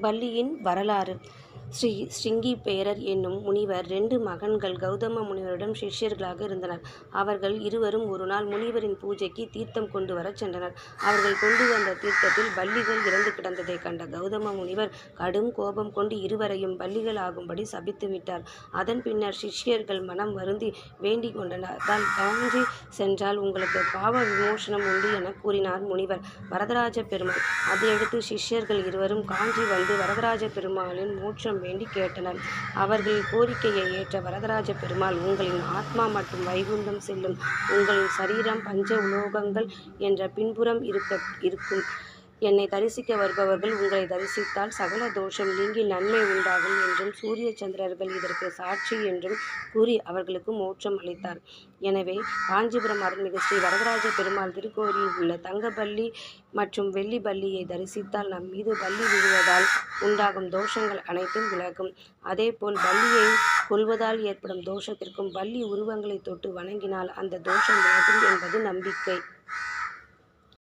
பள்ளியின் வரலாறு. ஸ்ரீ ஸ்ருங்கிபேரர் என்னும் முனிவர் ரெண்டு மகன்கள் கௌதம முனிவரிடம் சிஷ்யர்களாக இருந்தனர். அவர்கள் இருவரும் ஒரு நாள் முனிவரின் பூஜைக்கு தீர்த்தம் கொண்டு வரச் சென்றனர். அவர்கள் கொண்டு வந்த தீர்த்தத்தில் பள்ளிகள் இறந்து கிடந்ததைக் கண்ட கௌதம முனிவர் கடும் கோபம் கொண்டு இருவரையும் பள்ளிகள் ஆகும்படி சபித்துவிட்டார். அதன் பின்னர் சிஷ்யர்கள் மனம் வருந்தி வேண்டிக் கொண்டனர். காஞ்சி சென்றால் உங்களுக்கு பாவ விமோசனம் உண்டு என கூறினார் முனிவர் வரதராஜ பெருமாள். அதையடுத்து சிஷ்யர்கள் இருவரும் காஞ்சி வந்து வரதராஜ பெருமாளின் மோட்சம் வேண்டி கேட்டனர். அவர்கள் கோரிக்கையை ஏற்ற வரதராஜ பெருமாள் உங்களின் ஆத்மா மற்றும் வைகுண்டம் செல்லும். உங்களின் சரீரம் பஞ்ச உலோகங்கள் என்ற பின்புறம் இருக்க இருக்கும். என்னை தரிசிக்க வருபவர்கள் உங்களை தரிசித்தால் சகல தோஷம் நீங்கி நன்மை உண்டாகும் என்றும் சூரிய சந்திரர்கள் இதற்கு சாட்சி என்றும் கூறி அவர்களுக்கு மோட்சம் அளித்தார். எனவே காஞ்சிபுரம் அருள்மிகு ஸ்ரீ வரதராஜ பெருமாள் திருக்கோயிலில் உள்ள தங்க மற்றும் வெள்ளி பள்ளியை தரிசித்தால் நம் மீது பள்ளி விழுவதால் உண்டாகும் தோஷங்கள் அனைத்தும் விலகும். அதேபோல் பள்ளியை கொல்வதால் ஏற்படும் தோஷத்திற்கும் பள்ளி உருவங்களை தொட்டு வணங்கினால் அந்த தோஷம் விலகும் என்பது நம்பிக்கை.